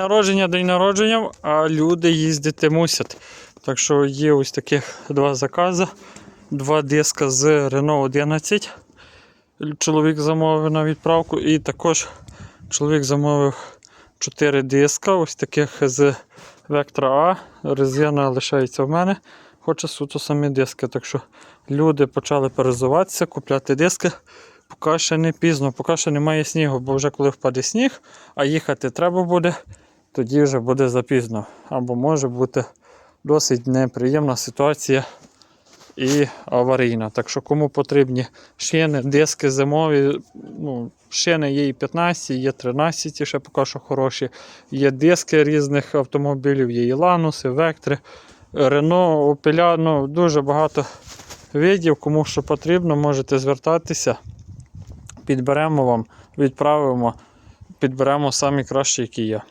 народження, день народження, а люди їздити мусять. Так що є ось таких два закази. Два диска з Renault 11. Чоловік замовив на відправку. І також чоловік замовив 4 диска, ось таких з Vectra A. Резина лишається в мене. Хоче суто самі диски. Так що люди почали перезуватися, купляти диски. Поки ще не пізно, поки ще немає снігу, бо вже коли впаде сніг, а їхати треба буде, тоді вже буде запізно. Або може бути досить неприємна ситуація і аварійна. Так що кому потрібні шини, диски зимові, ну, шини є і 15, є 13, ще поки що хороші. Є диски різних автомобілів, є і Лануси, Вектри, Рено, Опеля, ну, дуже багато видів. Кому що потрібно, можете звертатися. Підберемо вам, відправимо, підберемо самі кращі, які є.